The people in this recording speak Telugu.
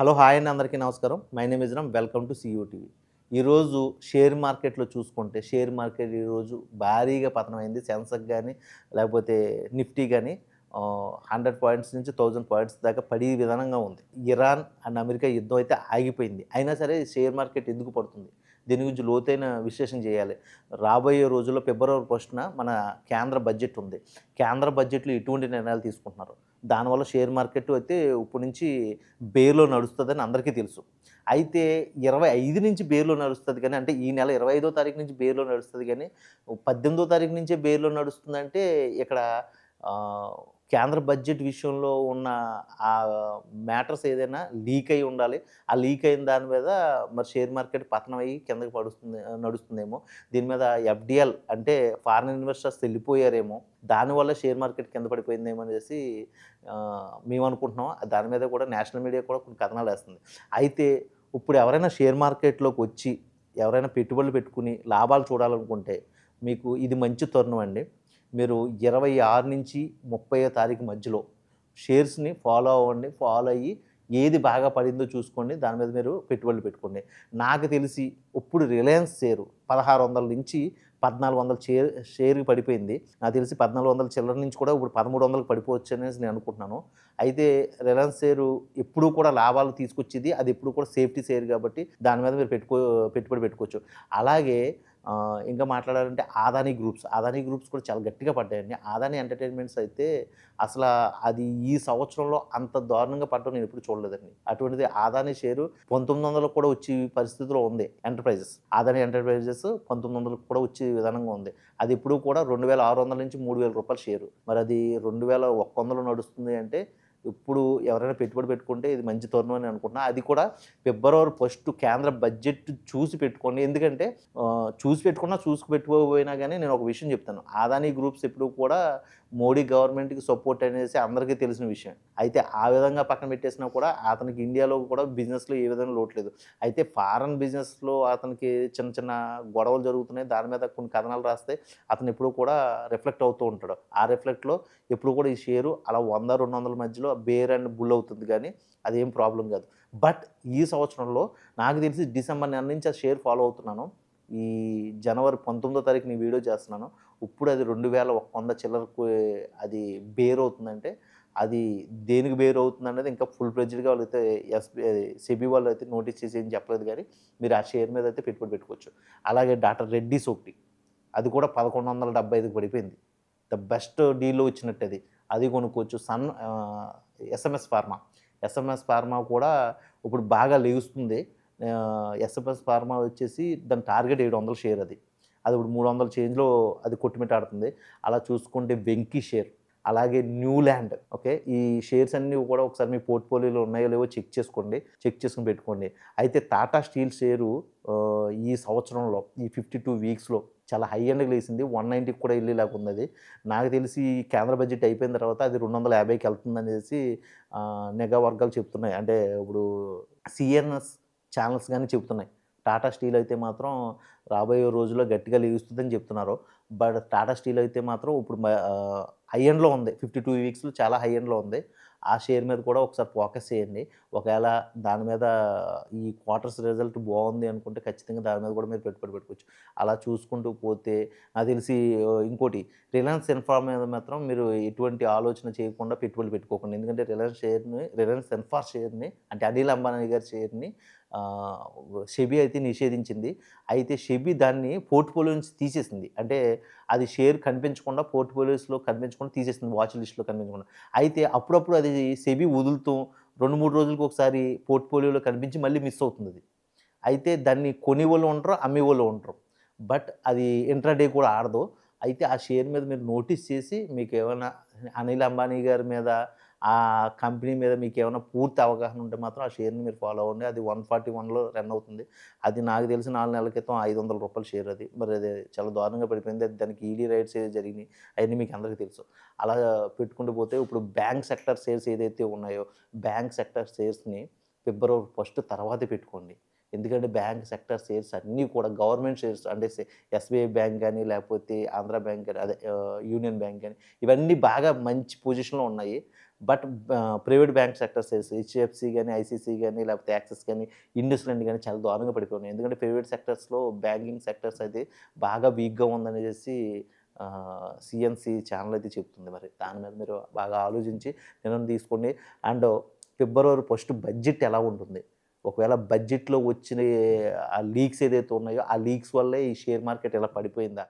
హలో హాయ్ అండి అందరికీ నమస్కారం. మై నేమ్ ఇజ్రామ్ వెల్కమ్ టు సియూటీవీ ఈరోజు షేర్ మార్కెట్లో చూసుకుంటే షేర్ మార్కెట్ ఈరోజు భారీగా పతనమైంది. సెన్సెక్ కానీ లేకపోతే నిఫ్టీ కానీ హండ్రెడ్ పాయింట్స్ నుంచి థౌజండ్ పాయింట్స్ దాకా పడే విధానంగా ఉంది. ఇరాన్ అండ్ అమెరికా యుద్ధం అయితే ఆగిపోయింది. అయినా సరే షేర్ మార్కెట్ ఎందుకు పడుతుంది? దీని గురించి లోతైన విశ్లేషణ చేయాలి. రాబోయే రోజుల్లో ఫిబ్రవరి ఫస్ట్న మన కేంద్ర బడ్జెట్ ఉంది. కేంద్ర బడ్జెట్లో ఎటువంటి నిర్ణయాలు తీసుకుంటున్నారు? దానివల్ల షేర్ మార్కెట్ అయితే ఇప్పటి నుంచి బేర్లో నడుస్తుందని అందరికీ తెలుసు. అయితే ఇరవై ఐదు నుంచి బేర్లో నడుస్తుంది కానీ అంటే ఈ నెల ఇరవై ఐదో తారీఖు నుంచి బేర్లో నడుస్తుంది కానీ పద్దెనిమిదో తారీఖు నుంచే బేర్లో నడుస్తుందంటే ఇక్కడ కేంద్ర బడ్జెట్ విషయంలో ఉన్న ఆ మ్యాటర్స్ ఏదైనా లీక్ అయి ఉండాలి. ఆ లీక్ అయిన దాని మీద మరి షేర్ మార్కెట్ పతనం అయ్యి కిందకి పడుస్తుంది నడుస్తుందేమో. దీని మీద ఎఫ్డిఎల్ అంటే ఫారిన్ ఇన్వెస్టర్స్ వెళ్ళిపోయారేమో. దానివల్ల షేర్ మార్కెట్ కింద పడిపోయిందేమో అనేసి మేము అనుకుంటున్నాం. దాని మీద కూడా నేషనల్ మీడియా కూడా కొన్ని కథనాలు వేస్తుంది. అయితే ఇప్పుడు ఎవరైనా షేర్ మార్కెట్లోకి వచ్చి ఎవరైనా పెట్టుబడులు పెట్టుకుని లాభాలు చూడాలనుకుంటే మీకు ఇది మంచి తరుణం అండి. మీరు ఇరవై ఆరు నుంచి ముప్పై తారీఖు మధ్యలో షేర్స్ని ఫాలో అవ్వండి ఫాలో అయ్యి ఏది బాగా పడిందో చూసుకోండి దాని మీద మీరు పెట్టుబడులు పెట్టుకోండి. నాకు తెలిసి ఇప్పుడు రిలయన్స్ షేరు పదహారు వందల నుంచి పద్నాలుగు వందల షేర్ షేర్కి పడిపోయింది. నాకు తెలిసి పద్నాలుగు వందల చిల్లర నుంచి కూడా ఇప్పుడు పదమూడు వందలకు పడిపోవచ్చు అనేసి నేను అనుకుంటున్నాను. అయితే రిలయన్స్ షేరు ఎప్పుడూ కూడా లాభాలు తీసుకొచ్చేది అది ఎప్పుడు కూడా సేఫ్టీ షేర్ కాబట్టి దాని మీద మీరు పెట్టుకో పెట్టుబడి పెట్టుకోవచ్చు. అలాగే ఇంకా మాట్లాడాలంటే ఆదాని గ్రూప్స్. ఆదాని గ్రూప్స్ కూడా చాలా గట్టిగా పడ్డాయండి. ఆదాని ఎంటర్టైన్మెంట్స్ అయితే అసలు అది ఈ సంవత్సరంలో అంత దారుణంగా పడడం నేను ఎప్పుడు చూడలేదండి. అటువంటిది ఆదాని షేరు పంతొమ్మిది వందలకు కూడా వచ్చే పరిస్థితిలో ఉంది ఎంటర్ప్రైజెస్. ఆదాని ఎంటర్ప్రైజెస్ పంతొమ్మిది వందలకు కూడా వచ్చే విధానంగా ఉంది. అది ఇప్పుడు కూడా రెండు వేల ఆరు వందల నుంచి మూడు వేల రూపాయల షేరు. మరి అది రెండు వేల ఒక్క వందలు నడుస్తుంది అంటే ఇప్పుడు ఎవరైనా పెట్టుబడి పెట్టుకుంటే ఇది మంచి తరుణం అని అనుకుంటున్నా. అది కూడా ఫిబ్రవరి ఫస్ట్ కేంద్ర బడ్జెట్ చూసి పెట్టుకోండి. ఎందుకంటే చూసి పెట్టుకున్నా చూసుకు పెట్టుకోపోయినా కానీ నేను ఒక విషయం చెప్తాను. ఆదాని గ్రూప్స్ ఎప్పుడు కూడా మోడీ గవర్నమెంట్కి సపోర్ట్ అనేసి అందరికీ తెలిసిన విషయం. అయితే ఆ విధంగా పక్కన పెట్టేసినా కూడా అతనికి ఇండియాలో కూడా బిజినెస్లో ఏ విధంగా లోట్లేదు. అయితే ఫారెన్ బిజినెస్లో అతనికి చిన్న చిన్న గొడవలు జరుగుతున్నాయి. దాని మీద కొన్ని కథనాలు రాస్తే అతను ఎప్పుడు కూడా రిఫ్లెక్ట్ అవుతూ ఉంటాడు. ఆ రిఫ్లెక్ట్లో ఎప్పుడు కూడా ఈ షేరు అలా వంద రెండు వందల మధ్యలో బేర్ అండ్ బుల్ అవుతుంది కానీ అదేం ప్రాబ్లం కాదు. బట్ ఈ సంవత్సరంలో నాకు తెలిసి డిసెంబర్ నెల నుంచి ఆ షేర్ ఫాలో అవుతున్నాను. ఈ జనవరి పంతొమ్మిదో తారీఖు నేను వీడియో చేస్తున్నాను. ఇప్పుడు అది రెండు వేల ఒక వంద చిల్లరకు అది బేర్ అవుతుందంటే అది దేనికి బేర్ అవుతుంది అనేది ఇంకా ఫుల్ ప్రెజ్డ్గా వాళ్ళు అయితే ఎస్బీ సెబీ వాళ్ళు అయితే నోటీస్ చేసి ఏం చెప్పలేదు కానీ మీరు ఆ షేర్ మీద అయితే పెట్టుబడి పెట్టుకోవచ్చు. అలాగే డాక్టర్ రెడ్డిస్ ఒకటి అది కూడా పదకొండు వందల డెబ్బై ఐదుకి పడిపోయింది. ద బెస్ట్ డీల్లో వచ్చినట్టు అది అది కొనుక్కోవచ్చు. Sun SMS pharma. SMS pharma కూడా ఇప్పుడు బాగా లేగుస్తుంది. ఎస్ఎఫ్ఎస్ ఫార్మా వచ్చేసి దాని టార్గెట్ ఏడు వందల షేర్ అది. అది ఇప్పుడు మూడు వందల చేంజ్లో అది కొట్టుమిట్టాడుతుంది అలా చూసుకుంటే వెంకీ షేర్ అలాగే న్యూల్యాండ్ ఓకే? ఈ షేర్స్ అన్నీ కూడా ఒకసారి మీ పోర్ట్ఫోలియోలో ఉన్నాయో లేవో చెక్ చేసుకోండి. చెక్ చేసుకుని పెట్టుకోండి. అయితే టాటా స్టీల్ షేరు ఈ సంవత్సరంలో ఈ ఫిఫ్టీ టూ వీక్స్లో చాలా హై ఎండ్కి లేసింది వన్ నైంటీకి కూడా వెళ్ళేలాగా ఉంది అది. నాకు తెలిసి ఈ కేంద్ర బడ్జెట్ అయిపోయిన తర్వాత అది రెండు వందల యాభైకి వెళ్తుంది అనేసి నెగా నిఘా వర్గాలు చెప్తున్నాయి. అంటే ఇప్పుడు సిఎన్ఎస్ ఛానల్స్ కానీ చెప్తున్నాయి టాటా స్టీల్ అయితే మాత్రం రాబోయే రోజుల్లో గట్టిగా లీగుస్తుందని చెప్తున్నారు. బట్ టాటా స్టీల్ అయితే మాత్రం ఇప్పుడు హై ఎండ్లో ఉంది. ఫిఫ్టీ టూ వీక్స్లో చాలా హై ఎండ్లో ఉంది. ఆ షేర్ మీద కూడా ఒకసారి ఫోకస్ చేయండి. ఒకవేళ దాని మీద ఈ క్వార్టర్స్ రిజల్ట్ బాగుంది అనుకుంటే ఖచ్చితంగా దాని మీద కూడా మీరు పెట్టుబడి పెట్టుకోవచ్చు. అలా చూసుకుంటూ పోతే నాకు తెలిసి ఇంకోటి రిలయన్స్ ఇన్ఫ్రా మీద మాత్రం మీరు ఎటువంటి ఆలోచన చేయకుండా పెట్టుబడి పెట్టుకోకండి. ఎందుకంటే రిలయన్స్ షేర్ని రిలయన్స్ ఇన్ఫ్రా షేర్ని అంటే అనిల్ అంబానీ గారి షేర్ని షెబీ అయితే నిషేధించింది. అయితే షెబీ దాన్ని పోర్ట్ఫోలియో నుంచి తీసేసింది. అంటే అది షేర్ కనిపించకుండా పోర్ట్ఫోలియోస్లో కనిపించకుండా తీసేస్తుంది వాచ్ లిస్ట్లో కనిపించకుండా. అయితే అప్పుడప్పుడు అది సెబీ వదులుతూ రెండు మూడు రోజులకు ఒకసారి పోర్ట్ఫోలియోలో కనిపించి మళ్ళీ మిస్ అవుతుంది అది. అయితే దాన్ని కొని వాళ్ళు ఉంటారు అమ్మే వాళ్ళు ఉంటారు బట్ అది ఇంట్రాడే కూడా ఆడదు. అయితే ఆ షేర్ మీద మీరు నోటీస్ చేసి మీకు ఏమైనా అనిల్ అంబానీ గారి మీద ఆ కంపెనీ మీద మీకు ఏమైనా పూర్తి అవగాహన ఉంటే మాత్రం ఆ షేర్ని మీరు ఫాలో అవ్వండి. అది వన్ ఫార్టీ వన్లో రన్ అవుతుంది. అది నాకు తెలిసి నాలుగు నెలల క్రితం ఐదు వందల రూపాయల షేర్ అది. మరి అది చాలా దారుణంగా పడిపోయింది. అది దానికి ఈడీ రైట్స్ ఏది జరిగినాయి అవన్నీ మీకు అందరికీ తెలుసు. అలా పెట్టుకుంటూ పోతే ఇప్పుడు బ్యాంక్ సెక్టర్ షేర్స్ ఏదైతే ఉన్నాయో బ్యాంక్ సెక్టర్ షేర్స్ని ఫిబ్రవరి ఫస్ట్ తర్వాత పెట్టుకోండి. ఎందుకంటే బ్యాంక్ సెక్టర్ షేర్స్ అన్నీ కూడా గవర్నమెంట్ షేర్స్ అంటే ఎస్బీఐ బ్యాంక్ కానీ లేకపోతే ఆంధ్ర బ్యాంక్ కానీ అదే యూనియన్ బ్యాంక్ కానీ ఇవన్నీ బాగా మంచి పొజిషన్లో ఉన్నాయి. But private bank sector shares HDFC కానీ ఐసీసీ కానీ లేకపోతే యాక్సిస్ కానీ ఇండస్ ల్యాండ్ కానీ చాలా దారుణంగా పడిపోయినాయి. ఎందుకంటే ప్రైవేట్ సెక్టర్స్లో బ్యాంకింగ్ సెక్టర్స్ అయితే బాగా వీక్గా ఉందనేసి సిఎన్సి ఛానల్ అయితే చెప్తుంది మరి. దాని మీద మీరు బాగా ఆలోచించి నిర్ణయం తీసుకోండి. అండ్ ఫిబ్రవరి ఫస్ట్ బడ్జెట్ ఎలా ఉంటుంది? ఒకవేళ బడ్జెట్లో వచ్చిన ఆ లీక్స్ ఏదైతే ఉన్నాయో ఆ లీక్స్ వల్లే ఈ షేర్ మార్కెట్ ఇలా పడిపోయిందా?